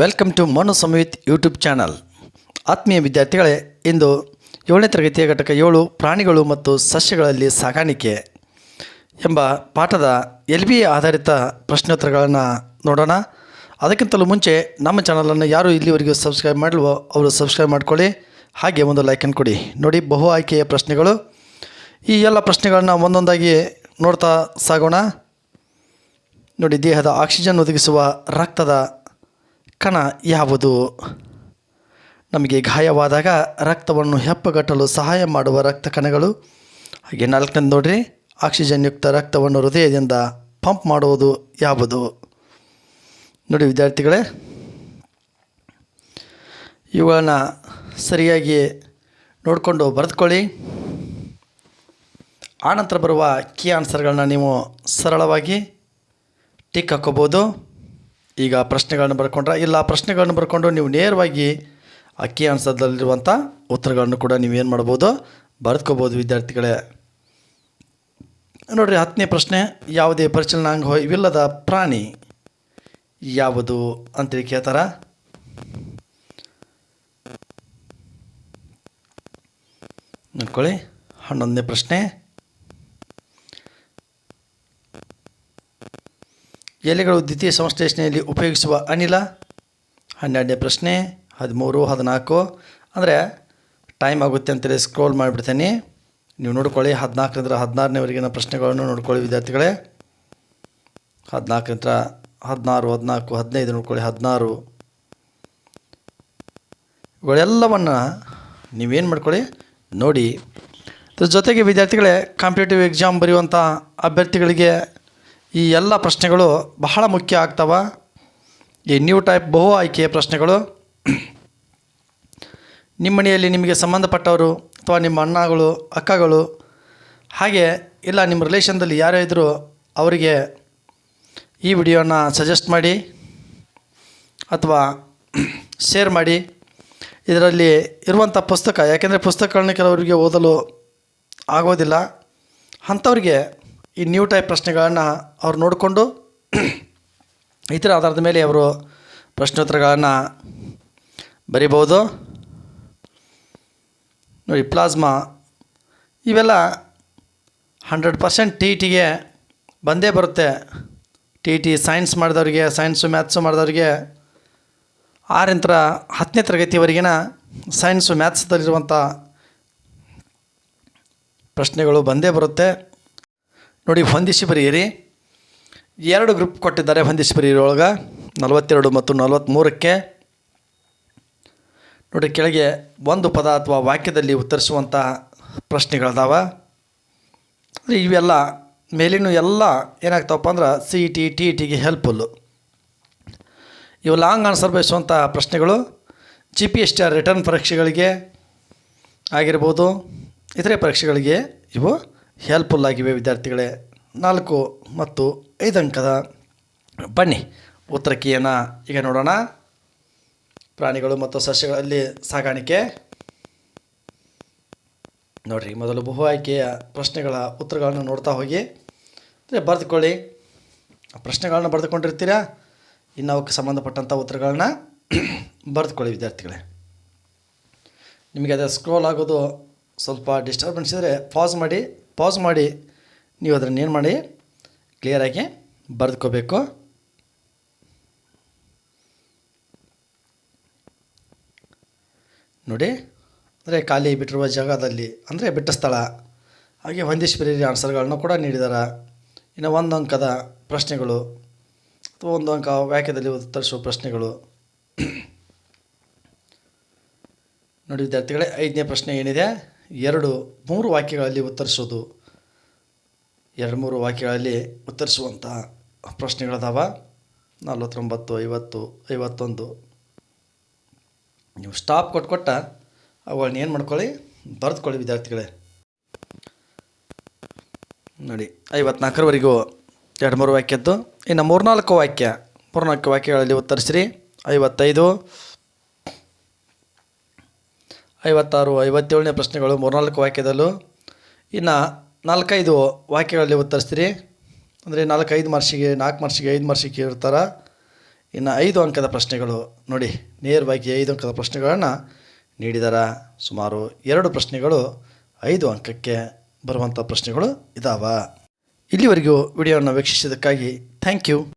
Welcome to Manu Samyuth YouTube channel ಆತ್ಮೀಯ ವಿದ್ಯಾರ್ಥಿಗಳೇ, ಇಂದು ಏಳನೇ ತರಗತಿಯ ಘಟಕ ಏಳು ಪ್ರಾಣಿಗಳು ಮತ್ತು ಸಸ್ಯಗಳಲ್ಲಿ ಸಾಗಾಣಿಕೆ ಎಂಬ ಪಾಠದ ಎಲ್ ಬಿ ಆಧಾರಿತ ಪ್ರಶ್ನೋತ್ತರಗಳನ್ನು ನೋಡೋಣ. ಅದಕ್ಕಿಂತಲೂ ಮುಂಚೆ ನಮ್ಮ ಚಾನಲನ್ನು ಯಾರು ಇಲ್ಲಿವರೆಗೂ ಸಬ್ಸ್ಕ್ರೈಬ್ ಮಾಡಲ್ವೋ ಅವರು ಸಬ್ಸ್ಕ್ರೈಬ್ ಮಾಡಿಕೊಳ್ಳಿ. ಹಾಗೆ ಒಂದು ಲೈಕನ್ನು ಕೊಡಿ. ನೋಡಿ, ಬಹು ಆಯ್ಕೆಯ ಪ್ರಶ್ನೆಗಳು. ಈ ಎಲ್ಲ ಪ್ರಶ್ನೆಗಳನ್ನು ಒಂದೊಂದಾಗಿ ನೋಡ್ತಾ ಸಾಗೋಣ. ನೋಡಿ, ದೇಹದ ಆಕ್ಸಿಜನ್ ಒದಗಿಸುವ ರಕ್ತದ ಕಣ ಯಾವುದು? ನಮಗೆ ಗಾಯವಾದಾಗ ರಕ್ತವನ್ನು ಹೆಪ್ಪಗಟ್ಟಲು ಸಹಾಯ ಮಾಡುವ ರಕ್ತ ಕಣಗಳು? ಹಾಗೆ ನಾಲ್ಕನೇದು ನೋಡ್ರಿ ಆಕ್ಸಿಜನ್ ಯುಕ್ತ ರಕ್ತವನ್ನು ಹೃದಯದಿಂದ ಪಂಪ್ ಮಾಡುವುದು ಯಾವುದು? ನೋಡಿ ವಿದ್ಯಾರ್ಥಿಗಳೇ, ಇವುಗಳನ್ನ ಸರಿಯಾಗಿ ನೋಡಿಕೊಂಡು ಬರೆದುಕೊಳ್ಳಿ. ಆನಂತರ ಬರುವ ಕೀ ಆನ್ಸರ್ಗಳನ್ನ ನೀವು ಸರಳವಾಗಿ ಟಿಕ್ ಹಾಕೋಬೋದು. ಈಗ ಪ್ರಶ್ನೆಗಳನ್ನು ಬರ್ಕೊಂಡ್ರೆ, ಇಲ್ಲ, ಪ್ರಶ್ನೆಗಳನ್ನು ಬರ್ಕೊಂಡು ನೀವು ನೇರವಾಗಿ ಅಕ್ಕಿ ಆನ್ಸರ್ದಲ್ಲಿರುವಂಥ ಉತ್ತರಗಳನ್ನು ಕೂಡ ನೀವೇನು ಮಾಡ್ಬೋದು ಬರೆದ್ಕೋಬೋದು ವಿದ್ಯಾರ್ಥಿಗಳೇ. ನೋಡಿರಿ, ಹತ್ತನೇ ಪ್ರಶ್ನೆ, ಯಾವುದೇ ಪರಿಚಲನಾಂಗ ಇವಿಲ್ಲದ ಪ್ರಾಣಿ ಯಾವುದು ಅಂತೇಳಿ ಕೇಳ್ತಾರ? ನೋಡ್ಕೊಳ್ಳಿ, ಹನ್ನೊಂದನೇ ಪ್ರಶ್ನೆ. ಎಲೆಗಳು ದ್ವಿತೀಯ ಸಂಶ್ಲೇಷಣೆಯಲ್ಲಿ ಉಪಯೋಗಿಸುವ ಅನಿಲ, ಹನ್ನೆರಡನೇ ಪ್ರಶ್ನೆ, ಹದಿಮೂರು, ಹದಿನಾಲ್ಕು. ಅಂದರೆ ಟೈಮ್ ಆಗುತ್ತೆ ಅಂತೇಳಿ ಸ್ಕ್ರೋಲ್ ಮಾಡಿಬಿಡ್ತೀನಿ. ನೀವು ನೋಡ್ಕೊಳ್ಳಿ, ಹದಿನಾಲ್ಕರಿಂದ ಹದಿನಾರನೇವರೆಗಿನ ಪ್ರಶ್ನೆಗಳನ್ನು ನೋಡ್ಕೊಳ್ಳಿ, ವಿದ್ಯಾರ್ಥಿಗಳೇ. ಹದಿನಾಲ್ಕರಿಂದ ಹದಿನಾರು, ಹದಿನಾಲ್ಕು, ಹದಿನೈದು ನೋಡ್ಕೊಳ್ಳಿ, ಹದಿನಾರು. ಇವುಗಳೆಲ್ಲವನ್ನು ನೀವೇನು ಮಾಡ್ಕೊಳ್ಳಿ, ನೋಡಿ. ಅದ್ರ ಜೊತೆಗೆ ವಿದ್ಯಾರ್ಥಿಗಳೇ ಕಾಂಪಿಟೇಟಿವ್ ಎಕ್ಸಾಮ್ ಬರೆಯುವಂಥ ಅಭ್ಯರ್ಥಿಗಳಿಗೆ ಈ ಎಲ್ಲ ಪ್ರಶ್ನೆಗಳು ಬಹಳ ಮುಖ್ಯ ಆಗ್ತವ. ಈ ನ್ಯೂ ಟೈಪ್ ಬಹು ಆಯ್ಕೆಯ ಪ್ರಶ್ನೆಗಳು. ನಿಮ್ಮ ಮನೆಯಲ್ಲಿ ನಿಮಗೆ ಸಂಬಂಧಪಟ್ಟವರು ಅಥವಾ ನಿಮ್ಮ ಅಣ್ಣಗಳು, ಅಕ್ಕಗಳು, ಹಾಗೆ ಇಲ್ಲ ನಿಮ್ಮ ರಿಲೇಷನ್ದಲ್ಲಿ ಯಾರೇ ಇದ್ದರೂ ಅವರಿಗೆ ಈ ವಿಡಿಯೋನ ಸಜೆಸ್ಟ್ ಮಾಡಿ ಅಥವಾ ಶೇರ್ ಮಾಡಿ. ಇದರಲ್ಲಿ ಇರುವಂಥ ಪುಸ್ತಕ, ಯಾಕೆಂದರೆ ಪುಸ್ತಕಗಳನ್ನ ಕೆಲವರಿಗೆ ಓದಲು ಆಗೋದಿಲ್ಲ. ಅಂಥವ್ರಿಗೆ ಈ ನ್ಯೂ ಟೈಪ್ ಪ್ರಶ್ನೆಗಳನ್ನು ಅವ್ರು ನೋಡಿಕೊಂಡು ಇದರ ಆಧಾರದ ಮೇಲೆ ಅವರು ಪ್ರಶ್ನೋತ್ತರಗಳನ್ನು ಬರಿಬೋದು ನೋಡಿ, ಪ್ಲಾಸ್ಮಾ, ಇವೆಲ್ಲ ಹಂಡ್ರೆಡ್ ಪರ್ಸೆಂಟ್ ಟಿ ಟಿಗೆ ಬಂದೇ ಬರುತ್ತೆ. ಟಿ ಟಿ ಸೈನ್ಸ್ ಮಾಡಿದವ್ರಿಗೆ ಸೈನ್ಸು ಮ್ಯಾಥ್ಸು ಮಾಡಿದವ್ರಿಗೆ ಆರಿಂತರ ಹತ್ತನೇ ತರಗತಿವರೆಗಿನ ಸೈನ್ಸು ಮ್ಯಾಥ್ಸ್ದಲ್ಲಿರುವಂಥ ಪ್ರಶ್ನೆಗಳು ಬಂದೇ ಬರುತ್ತೆ. ನೋಡಿ, ಹೊಂದಿಸಿ ಬರೆಯಿರಿ. ಎರಡು ಗ್ರೂಪ್ ಕೊಟ್ಟಿದ್ದಾರೆ ಹೊಂದಿಸಿ ಬರೆಯೊಳಗೆ ನಲವತ್ತೆರಡು ಮತ್ತು ನಲವತ್ತ್ಮೂರಕ್ಕೆ ನೋಡಿ, ಕೆಳಗೆ ಒಂದು ಪದ ಅಥವಾ ವಾಕ್ಯದಲ್ಲಿ ಉತ್ತರಿಸುವಂಥ ಪ್ರಶ್ನೆಗಳದಾವ. ಇವೆಲ್ಲ ಮೇಲಿನ ಎಲ್ಲ ಏನಾಗ್ತಾವಪ್ಪ ಅಂದ್ರೆ C E T T E ಟಿಗೆ ಹೆಲ್ಪ್ಫುಲ್ಲು ಇವು ಲಾಂಗ್ ಆನ್ಸರ್ ಬಯಸುವಂಥ ಪ್ರಶ್ನೆಗಳು. G P S T R written ಪರೀಕ್ಷೆಗಳಿಗೆ ಆಗಿರ್ಬೋದು, ಇತರೆ ಪರೀಕ್ಷೆಗಳಿಗೆ ಇವು ಹೆಲ್ಪ್ಫುಲ್ ಆಗಿವೆ ವಿದ್ಯಾರ್ಥಿಗಳೇ. ನಾಲ್ಕು ಮತ್ತು ಐದು ಅಂಕದ ಬನ್ನಿ ಉತ್ತರಕ್ಕೆ ಕೀಯನ್ನು ಈಗ ನೋಡೋಣ. ಪ್ರಾಣಿಗಳು ಮತ್ತು ಸಸ್ಯಗಳಲ್ಲಿ ಸಾಗಾಣಿಕೆ. ನೋಡಿರಿ, ಮೊದಲು ಬಹು ಆಯ್ಕೆಯ ಪ್ರಶ್ನೆಗಳ ಉತ್ತರಗಳನ್ನು ನೋಡ್ತಾ ಹೋಗಿ. ಅಂದರೆ ಬರೆದುಕೊಳ್ಳಿ. ಪ್ರಶ್ನೆಗಳನ್ನ ಬರೆದುಕೊಂಡಿರ್ತೀರಾ? ಇನ್ನು ಅವಕ್ಕೆ ಸಂಬಂಧಪಟ್ಟಂಥ ಉತ್ತರಗಳನ್ನ ಬರೆದುಕೊಳ್ಳಿ ವಿದ್ಯಾರ್ಥಿಗಳೇ. ನಿಮಗೆ ಅದೇ ಸ್ಕ್ರೋಲ್ ಆಗೋದು ಸ್ವಲ್ಪ ಡಿಸ್ಟರ್ಬೆನ್ಸ್ ಇದ್ದರೆ ಪಾಸ್ ಮಾಡಿ. ಪಾಸ್ ಮಾಡಿ. ನೀವು ಅದನ್ನು ಏನು ಮಾಡಿ? ಕ್ಲಿಯರಾಗಿ ಬರೆದ್ಕೋಬೇಕು. ನೋಡಿ. ಅಂದರೆ ಖಾಲಿ ಬಿಟ್ಟಿರುವ ಜಾಗದಲ್ಲಿ, ಅಂದರೆ ಬಿಟ್ಟ ಸ್ಥಳ. ಹಾಗೆ ಒಂದಿಷ್ಟು ಬೇರೆ ಆನ್ಸರ್ಗಳನ್ನು ಕೂಡ ನೀಡಿದ್ದಾರೆ ಇನ್ನು ಒಂದು ಅಂಕದ ಪ್ರಶ್ನೆಗಳು. ಅಥವಾ ಒಂದು ಅಂಕ ವಾಕ್ಯದಲ್ಲಿ ಉತ್ತರಿಸುವ ಪ್ರಶ್ನೆಗಳು. ನೋಡಿ, ವಿದ್ಯಾರ್ಥಿಗಳೇ, ಐದನೇ ಪ್ರಶ್ನೆ ಏನಿದೆ? ಎರಡು ಮೂರು ವಾಕ್ಯಗಳಲ್ಲಿ ಉತ್ತರಿಸೋದು. ಎರಡು ಮೂರು ವಾಕ್ಯಗಳಲ್ಲಿ ಉತ್ತರಿಸುವಂಥ ಪ್ರಶ್ನೆಗಳದಾವ. ನಲ್ವತ್ತೊಂಬತ್ತು, ಐವತ್ತು, ಐವತ್ತೊಂದು. ನೀವು ಸ್ಟಾಪ್ ಕೊಟ್ಟು ಕೊಟ್ಟ ಅವುಗಳನ್ನ ಏನು ಮಾಡ್ಕೊಳ್ಳಿ? ಬರೆದುಕೊಳ್ಳಿ ವಿದ್ಯಾರ್ಥಿಗಳೇ. ನೋಡಿ, ಐವತ್ನಾಲ್ಕರವರೆಗೂ ಎರಡು ಮೂರು ವಾಕ್ಯದ್ದು. ಇನ್ನು ಮೂರ್ನಾಲ್ಕು ವಾಕ್ಯ, ಮೂರ್ನಾಲ್ಕು ವಾಕ್ಯಗಳಲ್ಲಿ ಉತ್ತರಿಸ್ರಿ. ಐವತ್ತೈದು ಐವತ್ತಾರು, ಐವತ್ತೇಳನೇ ಪ್ರಶ್ನೆಗಳು ಮೂರ್ನಾಲ್ಕು ವಾಕ್ಯದಲ್ಲೂ. ಇನ್ನು ನಾಲ್ಕೈದು ವಾಕ್ಯಗಳಲ್ಲಿ ಉತ್ತರಿಸ್ತೀರಿ. ಅಂದರೆ ನಾಲ್ಕೈದು ಮಾರ್ಷಿಗೆ ನಾಲ್ಕು ಮಾರ್ಷಿಗೆ ಐದು ಮಾರ್ಕ್ಸಿಗೆ ಇರ್ತಾರೆ. ಇನ್ನು ಐದು ಅಂಕದ ಪ್ರಶ್ನೆಗಳು ನೋಡಿ, ನೇರವಾಗಿ ಐದು ಅಂಕದ ಪ್ರಶ್ನೆಗಳನ್ನು ನೀಡಿದಾರ. ಸುಮಾರು ಎರಡು ಪ್ರಶ್ನೆಗಳು ಐದು ಅಂಕಕ್ಕೆ ಬರುವಂಥ ಪ್ರಶ್ನೆಗಳು ಇದ್ದಾವೆ ಇಲ್ಲಿವರೆಗೂ ವಿಡಿಯೋವನ್ನು ವೀಕ್ಷಿಸಿದ್ದಕ್ಕಾಗಿ ಥ್ಯಾಂಕ್ ಯು